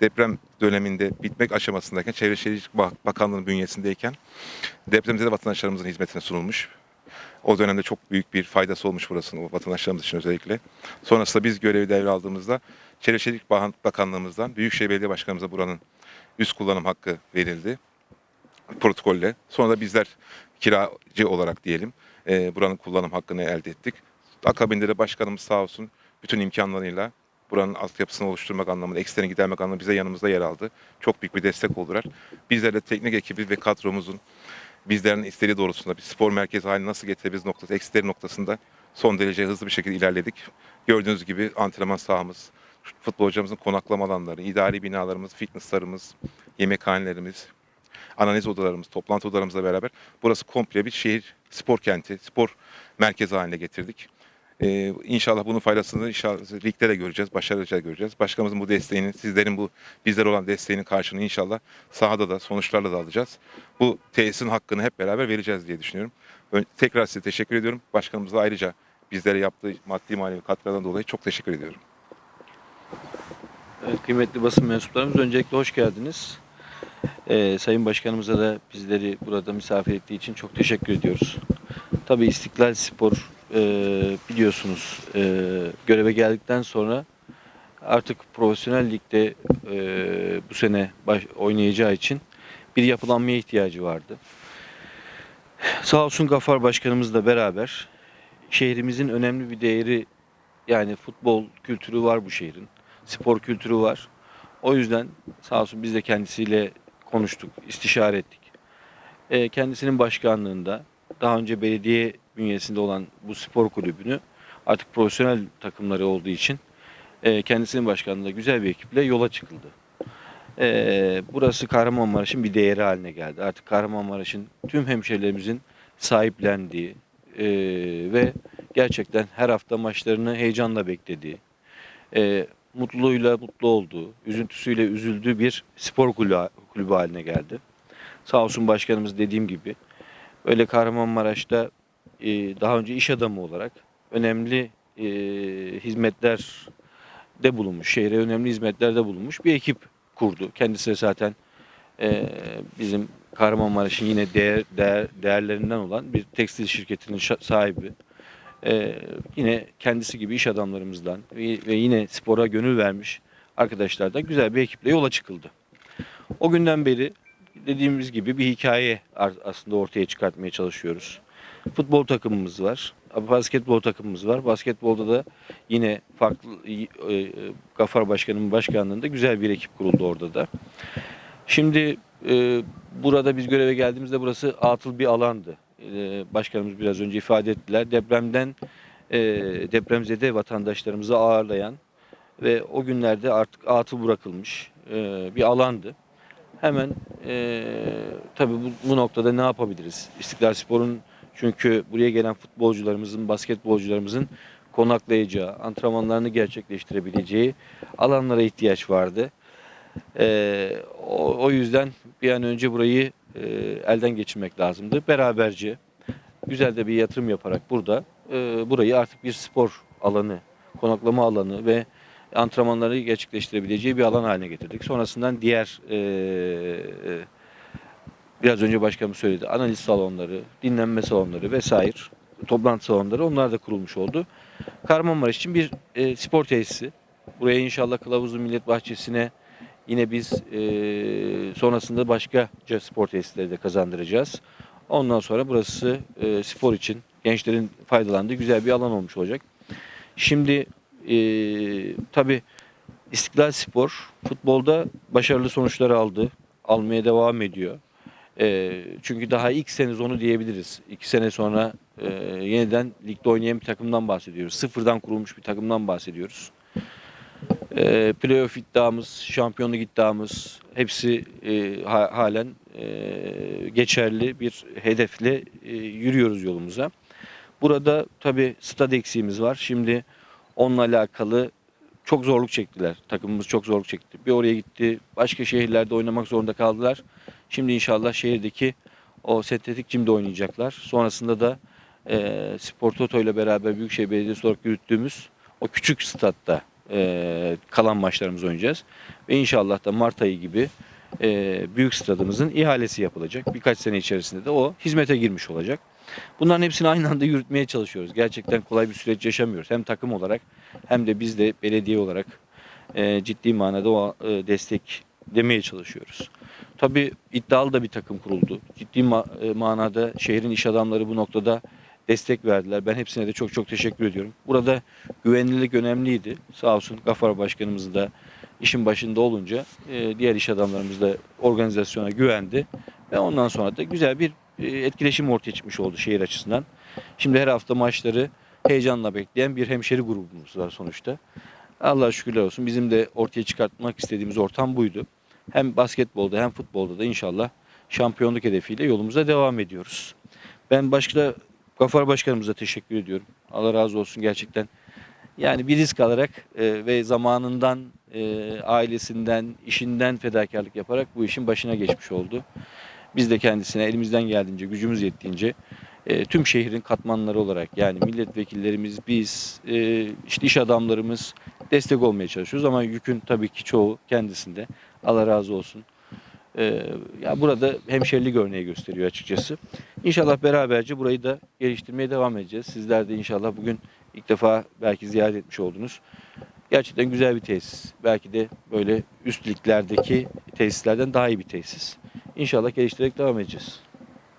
deprem döneminde bitmek aşamasındayken Çevre Şehircilik Bak- Bakanlığı'nın bünyesindeyken depremzede vatandaşlarımızın hizmetine sunulmuş. O dönemde çok büyük bir faydası olmuş burasının vatandaşlarımız için özellikle. Sonrasında biz görevi devraldığımızda Çevre Şehircilik Bakan- Bakanlığımızdan Büyükşehir Belediye Başkanımıza buranın üst kullanım hakkı verildi protokolle. Sonra da bizler kiracı olarak diyelim e, buranın kullanım hakkını elde ettik. Akabinde de başkanımız sağ olsun bütün imkanlarıyla buranın altyapısını oluşturmak anlamında, eksterini gidermek anlamında bize yanımızda yer aldı. Çok büyük bir destek oldular. Bizler de teknik ekibi ve kadromuzun bizlerin istediği doğrultusunda bir spor merkezi haline nasıl getirebiliriz noktası, eksteri noktasında son derece hızlı bir şekilde ilerledik. Gördüğünüz gibi antrenman sahamız, futbolcularımızın konaklama alanları, idari binalarımız, fitnesslarımız, yemekhanelerimiz, analiz odalarımız, toplantı odalarımızla beraber burası komple bir şehir spor kenti, spor merkezi haline getirdik. Ee, inşallah bunun faydasını inşallah ligde de göreceğiz, başarıca göreceğiz. Başkanımızın bu desteğini, sizlerin bu bizlere olan desteğinin karşılığını inşallah sahada da sonuçlarla da alacağız. Bu tesisin hakkını hep beraber vereceğiz diye düşünüyorum. Tekrar size teşekkür ediyorum. Başkanımıza ayrıca bizlere yaptığı maddi manevi katkılardan dolayı çok teşekkür ediyorum. Evet, kıymetli basın mensuplarımız öncelikle hoş geldiniz. Ee, Sayın Başkanımıza da bizleri burada misafir ettiği için çok teşekkür ediyoruz. Tabii İstiklal Spor e, biliyorsunuz e, göreve geldikten sonra artık profesyonel ligde e, bu sene baş, oynayacağı için bir yapılanmaya ihtiyacı vardı. Sağ olsun Gafar Başkanımızla beraber şehrimizin önemli bir değeri yani futbol kültürü var bu şehrin spor kültürü var. O yüzden sağ olsun biz de kendisiyle konuştuk, istişare ettik. Ee, kendisinin başkanlığında daha önce belediye bünyesinde olan bu spor kulübünü artık profesyonel takımları olduğu için e, kendisinin başkanlığında güzel bir ekiple yola çıkıldı. Ee, burası Kahramanmaraş'ın bir değeri haline geldi. Artık Kahramanmaraş'ın tüm hemşehrilerimizin sahiplendiği e, ve gerçekten her hafta maçlarını heyecanla beklediği, e, mutluluğuyla mutlu olduğu, üzüntüsüyle üzüldüğü bir spor kulübü, kulübü haline geldi. Sağ olsun başkanımız dediğim gibi öyle Kahramanmaraş'ta e, daha önce iş adamı olarak önemli e, hizmetler de bulunmuş, şehre önemli hizmetlerde bulunmuş bir ekip kurdu. Kendisi zaten e, bizim Kahramanmaraş'ın yine değer, değer, değerlerinden olan bir tekstil şirketinin sahibi. Yine kendisi gibi iş adamlarımızdan ve ve yine spora gönül vermiş arkadaşlardan güzel bir ekiple yola çıkıldı. O günden beri dediğimiz gibi bir hikaye aslında ortaya çıkartmaya çalışıyoruz. Futbol takımımız var, basketbol takımımız var. Basketbolda da yine farklı e, e, Gafar Başkanı'nın başkanlığında güzel bir ekip kuruldu orada da. Şimdi e, burada biz göreve geldiğimizde burası atıl bir alandı. E, başkanımız biraz önce ifade ettiler. Depremden e, depremzede vatandaşlarımızı ağırlayan ve o günlerde artık atıl bırakılmış e, bir alandı. Hemen e, tabii bu, bu noktada ne yapabiliriz? İstiklal Spor'un çünkü buraya gelen futbolcularımızın, basketbolcularımızın konaklayacağı, antrenmanlarını gerçekleştirebileceği alanlara ihtiyaç vardı. Ee, o, o yüzden bir an önce burayı e, elden geçirmek lazımdı. Beraberce güzel de bir yatırım yaparak burada e, burayı artık bir spor alanı, konaklama alanı ve antrenmanları gerçekleştirebileceği bir alan haline getirdik. Sonrasından diğer e, e, biraz önce başkanım söyledi analiz salonları, dinlenme salonları vesaire toplantı salonları onlar da kurulmuş oldu. Kahramanmaraş için bir e, spor tesisi. Buraya inşallah Kılavuzlu Millet Bahçesi'ne Yine biz e, sonrasında başka spor tesisleri de kazandıracağız. Ondan sonra burası e, spor için gençlerin faydalandığı güzel bir alan olmuş olacak. Şimdi e, tabii İstiklal Spor futbolda başarılı sonuçlar aldı. Almaya devam ediyor. E, çünkü daha ilk sezonu diyebiliriz. İki sene sonra e, yeniden ligde oynayan bir takımdan bahsediyoruz. Sıfırdan kurulmuş bir takımdan bahsediyoruz. E, playoff iddiamız, şampiyonluk iddiamız hepsi e, ha- halen e, geçerli bir hedefle e, yürüyoruz yolumuza. Burada tabii stad eksiğimiz var. Şimdi onunla alakalı çok zorluk çektiler. Takımımız çok zorluk çekti. Bir oraya gitti. Başka şehirlerde oynamak zorunda kaldılar. Şimdi inşallah şehirdeki o sentetik cimde oynayacaklar. Sonrasında da e, Spor Toto ile beraber Büyükşehir Belediyesi olarak yürüttüğümüz o küçük statta e, kalan maçlarımızı oynayacağız. Ve inşallah da Mart ayı gibi e, büyük stadımızın ihalesi yapılacak. Birkaç sene içerisinde de o hizmete girmiş olacak. Bunların hepsini aynı anda yürütmeye çalışıyoruz. Gerçekten kolay bir süreç yaşamıyoruz. Hem takım olarak hem de biz de belediye olarak e, ciddi manada o e, destek demeye çalışıyoruz. Tabii iddialı da bir takım kuruldu. Ciddi ma- e, manada şehrin iş adamları bu noktada destek verdiler. Ben hepsine de çok çok teşekkür ediyorum. Burada güvenlilik önemliydi. Sağ olsun Gafar Başkanımız da işin başında olunca e, diğer iş adamlarımız da organizasyona güvendi. Ve ondan sonra da güzel bir e, etkileşim ortaya çıkmış oldu şehir açısından. Şimdi her hafta maçları heyecanla bekleyen bir hemşeri grubumuz var sonuçta. Allah şükürler olsun bizim de ortaya çıkartmak istediğimiz ortam buydu. Hem basketbolda hem futbolda da inşallah şampiyonluk hedefiyle yolumuza devam ediyoruz. Ben başka Gafar Başkanımıza teşekkür ediyorum. Allah razı olsun gerçekten. Yani bir risk alarak e, ve zamanından, e, ailesinden, işinden fedakarlık yaparak bu işin başına geçmiş oldu. Biz de kendisine elimizden geldiğince, gücümüz yettiğince e, tüm şehrin katmanları olarak yani milletvekillerimiz, biz, e, işte iş adamlarımız destek olmaya çalışıyoruz ama yükün tabii ki çoğu kendisinde. Allah razı olsun. E, ya burada hemşerilik örneği gösteriyor açıkçası. İnşallah beraberce burayı da geliştirmeye devam edeceğiz. Sizler de inşallah bugün ilk defa belki ziyaret etmiş oldunuz. Gerçekten güzel bir tesis. Belki de böyle üst liglerdeki tesislerden daha iyi bir tesis. İnşallah geliştirerek devam edeceğiz.